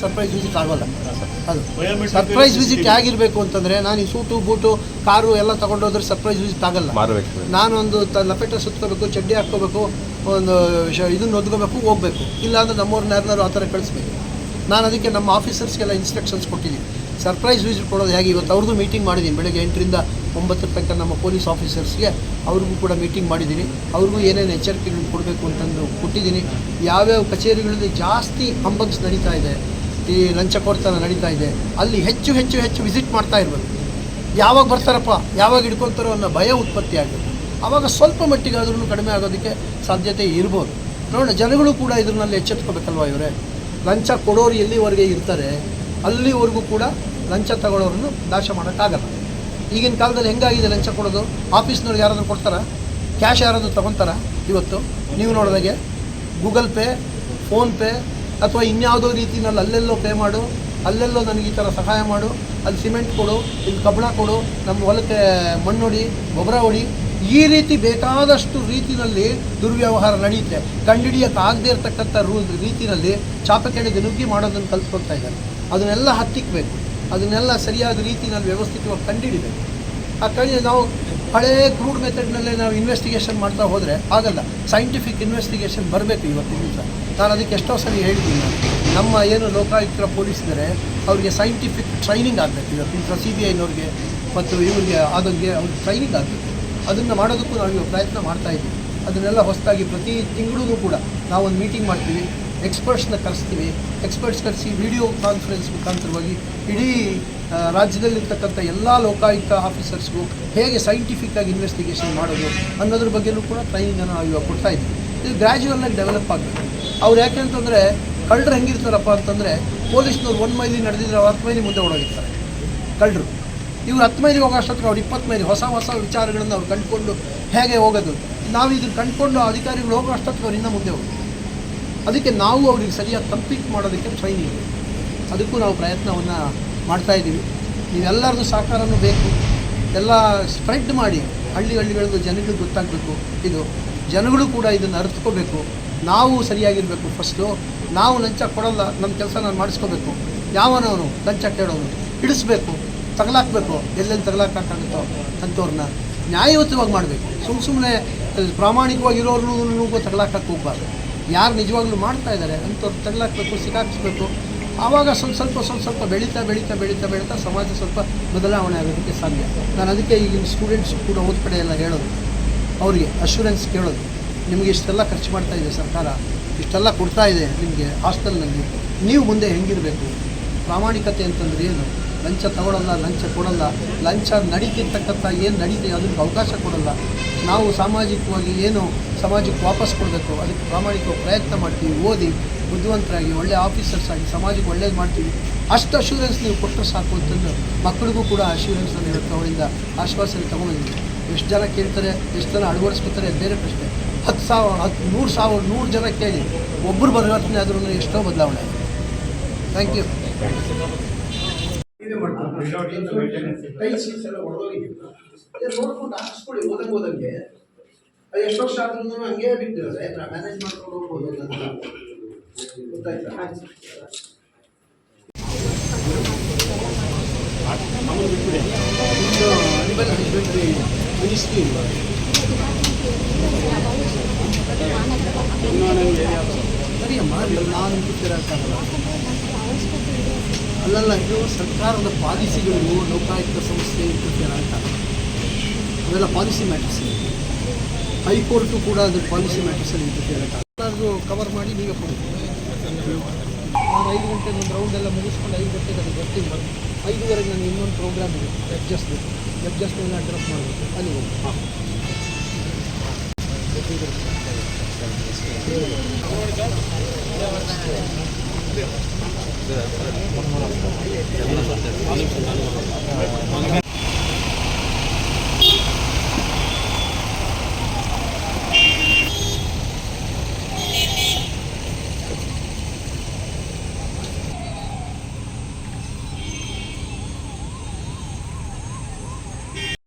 Surprise visit ಆಗೋಲ್ಲ. ಅದು. Surprise visit ಹೇಗಿರಬೇಕು ಅಂತಂದರೆ ನಾನು ಈ ಸೂಟು ಬೂಟು ಕಾರು ಎಲ್ಲ ತಗೊಂಡೋದ್ರೆ ಸರ್ಪ್ರೈಸ್ ವಿಸಿಟ್ ಆಗಲ್ಲ. ಮಾರಬೇಕು. ನಾನೊಂದು ತ ಲಪೇಟ ಸುತ್ಕೋಬೇಕು ಚಡ್ಡಿ ಹಾಕೋಬೇಕು ಒಂದು ಇದನ್ನ ಇದನ್ನು ಒದ್ಕೋಬೇಕು ಹೋಗ್ಬೇಕು. ಇಲ್ಲಾಂದ್ರೆ ನಮ್ಮವ್ರನ್ನ ಯಾರನ್ನಾರು ಆ ಥರ ಕಳಿಸ್ಬೇಕು. ನಾನು ಅದಕ್ಕೆ ನಮ್ಮ ಆಫೀಸರ್ಸ್ಗೆಲ್ಲ ಇನ್ಸ್ಟ್ರಕ್ಷನ್ಸ್ ಕೊಟ್ಟಿದ್ದೀನಿ. ಸರ್ಪ್ರೈಸ್ ವಿಸಿಟ್ ಕೊಡೋದು ಹೇಗೆ? ಇವತ್ತು ಅವ್ರದ್ದು ಮೀಟಿಂಗ್ ಮಾಡಿದ್ದೀನಿ. ಬೆಳಗ್ಗೆ ಎಂಟರಿಂದ ಒಂಬತ್ತರ ತನಕ ನಮ್ಮ ಪೊಲೀಸ್ ಆಫೀಸರ್ಸ್ಗೆ ಅವ್ರಿಗೂ ಕೂಡ ಮೀಟಿಂಗ್ ಮಾಡಿದ್ದೀನಿ. ಅವ್ರಿಗೂ ಏನೇನು ಎಚ್ಚರಿಕೆಗಳು ಕೊಡಬೇಕು ಅಂತಂದು ಕೊಟ್ಟಿದ್ದೀನಿ. ಯಾವ್ಯಾವ ಕಚೇರಿಗಳಲ್ಲಿ ಜಾಸ್ತಿ ಹಂಬಕ್ಸ್ ನಡೀತಾ ಇದೆ ಈ ಲಂಚ ಕೊಡ್ತನ ನಡೀತಾ ಇದೆ. ಅಲ್ಲಿ ಹೆಚ್ಚು ಹೆಚ್ಚು ಹೆಚ್ಚು ವಿಸಿಟ್ ಮಾಡ್ತಾ ಇರ್ಬೋದು ಯಾವಾಗ ಬರ್ತಾರಪ್ಪ, ಯಾವಾಗ ಹಿಡ್ಕೊತಾರೋ ಅನ್ನೋ ಭಯ ಉತ್ಪತ್ತಿ ಆಗಬೇಕು. ಆವಾಗ ಸ್ವಲ್ಪ ಮಟ್ಟಿಗೆ ಆದ್ರೂ ಕಡಿಮೆ ಆಗೋದಕ್ಕೆ ಸಾಧ್ಯತೆ ಇರ್ಬೋದು. ನೋಡೋಣ, ಜನಗಳು ಕೂಡ ಇದ್ರಲ್ಲಿ ಎಚ್ಚೆತ್ಕೋಬೇಕಲ್ವ ಇವರೇ? ಲಂಚ ಕೊಡೋರು ಎಲ್ಲಿವರೆಗೆ ಇರ್ತಾರೆ, ಅಲ್ಲಿವರೆಗೂ ಕೂಡ ಲಂಚ ತಗೊಳ್ಳೋರನ್ನು ನಾಶ ಮಾಡೋಕ್ಕಾಗಲ್ಲ. ಈಗಿನ ಕಾಲದಲ್ಲಿ ಹೆಂಗಾಗಿದೆ ಲಂಚ ಕೊಡೋದು? ಆಫೀಸ್ನವ್ರಿಗೆ ಯಾರಾದರೂ ಕೊಡ್ತಾರ? ಕ್ಯಾಶ್ ಯಾರಾದರೂ ತೊಗೊತಾರ? ಇವತ್ತು? ನೀವು ನೋಡಿದಾಗೆ ಗೂಗಲ್ ಪೇ ಫೋನ್ಪೇ ಅಥವಾ ಇನ್ಯಾವುದೋ ರೀತಿನಲ್ಲಿ ಅಲ್ಲೆಲ್ಲೋ ಪೇ ಮಾಡು, ಅಲ್ಲೆಲ್ಲೋ ನನಗೆ ಈ ಥರ ಸಹಾಯ ಮಾಡು, ಅಲ್ಲಿ ಸಿಮೆಂಟ್ ಕೊಡು, ಇಲ್ಲಿ ಕಬ್ಬಣ ಕೊಡು, ನಮ್ಮ ಹೊಲಕ್ಕೆ ಮಣ್ಣೊಡಿ ಗೊಬ್ಬರ ಹೊಡಿ, ಈ ರೀತಿ ಬೇಕಾದಷ್ಟು ರೀತಿಯಲ್ಲಿ ದುರ್ವ್ಯವಹಾರ ನಡೆಯುತ್ತೆ ಕಂಡಿಡಿಯೋಕ್ಕಾಗದೇ ಇರತಕ್ಕಂಥ ರೂ ರೀತಿಯಲ್ಲಿ ಚಾಪಕೆಣೆಗೆ ನುಗ್ಗಿ ಮಾಡೋದನ್ನು ಕಲ್ತ್ಕೊಳ್ತಾ ಇದ್ದಾರೆ. ಅದನ್ನೆಲ್ಲ ಹತ್ತಿಕ್ಬೇಕು. ಅದನ್ನೆಲ್ಲ ಸರಿಯಾದ ರೀತಿಯಲ್ಲಿ ವ್ಯವಸ್ಥಿತವಾಗಿ ಕಂಡುಹಿಡಿಬೇಕು ಆ ಕಡೆ ನಾವು ಹಳೇ ಕ್ರೂಡ್ ಮೆಥಡ್ನಲ್ಲೇ ನಾವು ಇನ್ವೆಸ್ಟಿಗೇಷನ್ ಮಾಡ್ತಾ ಹೋದರೆ ಆಗಲ್ಲ. ಸೈಂಟಿಫಿಕ್ ಇನ್ವೆಸ್ಟಿಗೇಷನ್ ಬರಬೇಕು ಇವತ್ತಿನ ದಿವಸ ನಾನು ಅದಕ್ಕೆ ಎಷ್ಟೋ ಸರಿ ಹೇಳ್ತೀನಿ. ನಮ್ಮ ಏನು ಲೋಕಾಯುಕ್ತರ ಪೊಲೀಸ್ ಅವ್ರಿಗೆ ಸೈಂಟಿಫಿಕ್ ಟ್ರೈನಿಂಗ್ ಆಗಬೇಕು. ಇವತ್ತು ಇಂಥ ಸಿ ಬಿ ಐನವ್ರಿಗೆ ಮತ್ತು ಇವರಿಗೆ ಆದಂಗೆ ಅವ್ರಿಗೆ ಟ್ರೈನಿಂಗ್ ಆಗಬೇಕು. ಅದನ್ನು ಮಾಡೋದಕ್ಕೂ ನಾವು ಇವಾಗ ಪ್ರಯತ್ನ ಮಾಡ್ತಾ ಇದ್ದೀವಿ. ಅದನ್ನೆಲ್ಲ ಹೊಸದಾಗಿ ಪ್ರತಿ ತಿಂಗಳೂ ಕೂಡ ನಾವೊಂದು ಮೀಟಿಂಗ್ ಮಾಡ್ತೀವಿ. ಎಕ್ಸ್ಪರ್ಟ್ಸ್ನ ಕರೆಸ್ತೀವಿ. ಎಕ್ಸ್ಪರ್ಟ್ಸ್ ಕರೆಸಿ ವಿಡಿಯೋ ಕಾನ್ಫರೆನ್ಸ್ ಮುಖಾಂತರವಾಗಿ ಇಡೀ ರಾಜ್ಯದಲ್ಲಿರ್ತಕ್ಕಂಥ ಎಲ್ಲ ಲೋಕಾಯುಕ್ತ ಆಫೀಸರ್ಸ್ಗೂ ಹೇಗೆ ಸೈಂಟಿಫಿಕ್ ಆಗಿ ಇನ್ವೆಸ್ಟಿಗೇಷನ್ ಮಾಡೋದು ಅನ್ನೋದ್ರ ಬಗ್ಗೆಯೂ ಕೂಡ ಟ್ರೈನಿಂಗನ್ನು ನಾವು ಇವಾಗ ಕೊಡ್ತಾ ಇದ್ದೀವಿ. ಇದು ಗ್ರ್ಯಾಜುವಲ್ ಆಗಿ ಡೆವಲಪ್ ಆಗಬೇಕು. ಅವ್ರು ಯಾಕೆ ಅಂತಂದರೆ, ಕಳ್ಳರು ಹೆಂಗಿರ್ತಾರಪ್ಪ ಅಂತಂದರೆ, ಪೊಲೀಸ್ನವ್ರು ಒಂದು ಮೈಲಿ ನಡೆದಿದ್ರೆ ಅವ್ರು ಹತ್ತು ಮೈಲಿ ಮುಂದೆ ಓಡೋಗಿರ್ತಾರೆ. ಕಳ್ಳರು. ಇವ್ರು ಹತ್ತು ಮೈಲಿಗೆ ಹೋಗೋ ಅಷ್ಟೊತ್ತಿಗೆ ಅವ್ರು ಇಪ್ಪತ್ತು ಮೈಲಿ ಹೊಸ ಹೊಸ ವಿಚಾರಗಳನ್ನು ಅವ್ರು ಕಂಡುಕೊಂಡು ಹೇಗೆ ಹೋಗೋದು. ನಾವು ಇದನ್ನು ಕಂಡುಕೊಂಡು ಅಧಿಕಾರಿಗಳು ಹೋಗೋ ಅಷ್ಟೊತ್ತಿಗೆ ಅವ್ರು ಇನ್ನೂ ಮುಂದೆ ಹೋಗ್ತಾರೆ ಅದಕ್ಕೆ ನಾವು ಅವ್ರಿಗೆ ಸರಿಯಾಗಿ ಕಂಪ್ಲೀಟ್ ಮಾಡೋದಕ್ಕೆ ಟ್ರೈನಿಂಗ್ ಅದಕ್ಕೂ ನಾವು ಪ್ರಯತ್ನವನ್ನು ಮಾಡ್ತಾ ಇದ್ದೀವಿ ನೀವೆಲ್ಲರದ್ದು ಸಹಕಾರನೂ ಬೇಕು. ಎಲ್ಲ ಸ್ಪ್ರೆಡ್ ಮಾಡಿ ಹಳ್ಳಿ ಹಳ್ಳಿಗಳದ್ದು ಜನಗಳಿಗೆ ಗೊತ್ತಾಗಬೇಕು. ಇದು ಜನಗಳು ಕೂಡ ಇದನ್ನು ಅರ್ಥಕೋಬೇಕು ನಾವು ಸರಿಯಾಗಿರಬೇಕು ಫಸ್ಟು ನಾವು ಲಂಚ ಕೊಡಲ್ಲ ನಮ್ಮ ಕೆಲಸ ನಾನು ಮಾಡಿಸ್ಕೋಬೇಕು. ಯಾವನವನು ಲಂಚ ಕೇಳೋನು, ಹಿಡಿಸ್ಬೇಕು, ತಗಲಾಕ್ಬೇಕು. ಎಲ್ಲೆಲ್ಲಿ ತಗಲಾಕಾಗುತ್ತೋ ಅಂಥವ್ರನ್ನ ನ್ಯಾಯಯುತವಾಗಿ ಮಾಡಬೇಕು. ಸುಮ್ಮ ಸುಮ್ಮನೆ ಪ್ರಾಮಾಣಿಕವಾಗಿರೋರ್ನೂ ತಗಲಾಕಕ್ಕೆ ಹೋಗ್ಬಾರ್ದು. ಯಾರು ನಿಜವಾಗ್ಲೂ ಮಾಡ್ತಾ ಇದ್ದಾರೆ ಅಂಥವ್ರು ತಗಲಾಕ್ಬೇಕು, ಸಿಕ್ಕಾಕಿಸ್ಬೇಕು. ಆವಾಗ ಸ್ವಲ್ಪ ಸ್ವಲ್ಪ ಸ್ವಲ್ಪ ಸ್ವಲ್ಪ ಬೆಳೀತಾ ಬೆಳೀತಾ ಬೆಳೀತಾ ಬೆಳೀತಾ ಸಮಾಜ ಸ್ವಲ್ಪ ಬದಲಾವಣೆ ಆಗೋದಕ್ಕೆ ಸಾಧ್ಯ. ನಾನು ಅದಕ್ಕೆ ಈಗಿನ ಸ್ಟೂಡೆಂಟ್ಸ್ ಕೂಡ ಓದ್ ಕಡೆ ಎಲ್ಲ ಹೇಳೋದು. ಅವರಿಗೆ ಅಶ್ಯೂರೆನ್ಸ್ ಕೇಳೋದು. ನಿಮಗೆ ಇಷ್ಟೆಲ್ಲ ಖರ್ಚು ಮಾಡ್ತಾ ಇದೆ ಸರ್ಕಾರ, ಇಷ್ಟೆಲ್ಲ ಕೊಡ್ತಾ ಇದೆ ನಿಮಗೆ ಹಾಸ್ಟೆಲ್ನಲ್ಲಿ ನೀವು ಮುಂದೆ ಹೆಂಗಿರಬೇಕು? ಪ್ರಾಮಾಣಿಕತೆ ಅಂತಂದ್ರೆ ಏನು? ಲಂಚ ತಗೊಳ್ಳಲ್ಲ ಲಂಚ ಕೊಡಲ್ಲ. ಲಂಚ ನಡೀತಿರ್ತಕ್ಕಂಥ ಏನು ನಡೀತಿ ಅದಕ್ಕೆ ಅವಕಾಶ ಕೊಡಲ್ಲ. ನಾವು ಸಾಮಾಜಿಕವಾಗಿ ಏನು ಸಮಾಜಕ್ಕೆ ವಾಪಸ್ ಕೊಡಬೇಕು? ಅದಕ್ಕೆ ಪ್ರಾಮಾಣಿಕ ಪ್ರಯತ್ನ ಮಾಡ್ತೀವಿ, ಓದಿ, ಬುದ್ಧಿವಂತರಾಗಿ, ಒಳ್ಳೆ ಆಫೀಸರ್ಸ್ ಆಗಿ, ಸಮಾಜಕ್ಕೆ ಒಳ್ಳೇದು ಮಾಡ್ತೀವಿ. ಅಷ್ಟು ಅಶ್ಯೂರೆನ್ಸ್ ನೀವು ಕೊಟ್ಟರೆ ಸಾಕು ಅಂತಂದು ಮಕ್ಕಳಿಗೂ ಕೂಡ ಅಶ್ಯೂರೆನ್ಸನ್ನು ಅವರಿಂದ ಆಶ್ವಾಸನೆ ತೊಗೊಂಡಿದ್ದೀವಿ. ಎಷ್ಟು ಜನ ಕೇಳ್ತಾರೆ ಎಷ್ಟು ಜನ ಅಳವಡಿಸ್ಕೊತಾರೆ ಬೇರೆ ಪ್ರಶ್ನೆ. ಹತ್ತು ಸಾವಿರ ಹತ್ತು ನೂರು ಸಾವಿರ ನೂರು ಜನ ಕೇಳಿ ಒಬ್ಬರು ಪರಿವರ್ತನೆ ಆದ್ರೂ ಎಷ್ಟೋ ಬದಲಾವಣೆ ಥ್ಯಾಂಕ್ ಯು ನೋಡ್ಕೊಂಡು ಹಾಕಿಸ್ಕೊಳ್ಳಿ ಓದಂಗೆ ಓದಂಗೆ ಅದು ಎಷ್ಟು ವರ್ಷ ಆದ್ರೂ ಹಂಗೆ ಬಿಟ್ಟಿರೋದೆ ಮ್ಯಾನೇಜ್ ಮಾಡ್ಕೊಂಡು ಹೋಗ್ಬೋದು ಅಂತ ಗೊತ್ತಾಯ್ತಾ ಹಸ್ಬೆಂಡ್ರಿ ಇಲ್ವಾ ಸರಿಯಮ್ಮ ನಾನು ಅಲ್ಲಲ್ಲ ಇದು ಸರ್ಕಾರದ ಪಾಲಿಸಿಗಳು ಲೋಕಾಯುಕ್ತ ಸಂಸ್ಥೆ ಇಟ್ಟಿರ್ತೀರ ಅಂತ ಅವೆಲ್ಲ ಪಾಲಿಸಿ ಮ್ಯಾಟರ್ಸ್ ಹೈಕೋರ್ಟು ಕೂಡ ಅದ್ರ ಪಾಲಿಸಿ ಮ್ಯಾಟರ್ಸಲ್ಲಿ ಇಟ್ಟಿರ್ತೀರ ಅದು ಕವರ್ ಮಾಡಿ ನೀವೇ ಕೊಡಿ ನಾನು ಐದು ಗಂಟೆಗೆ ಒಂದು ರೌಂಡ್ ಎಲ್ಲ ಮುಗಿಸ್ಕೊಂಡು ಐದು ಗಂಟೆಗೆ ಅದು ಬರ್ತೀನಿ ಐದುವರೆಗೆ ನಾನು ಇನ್ನೊಂದು ಪ್ರೋಗ್ರಾಮ್ ಇದೆ ಎಡ್ಜಸ್ಟ್ ಎಡ್ಜಸ್ಟ್ ಎಲ್ಲ ಅಡ್ರೆಸ್ ಮಾಡಬೇಕು. ಅಲ್ಲಿ ಹೋಗಿ. ಹಾಂ.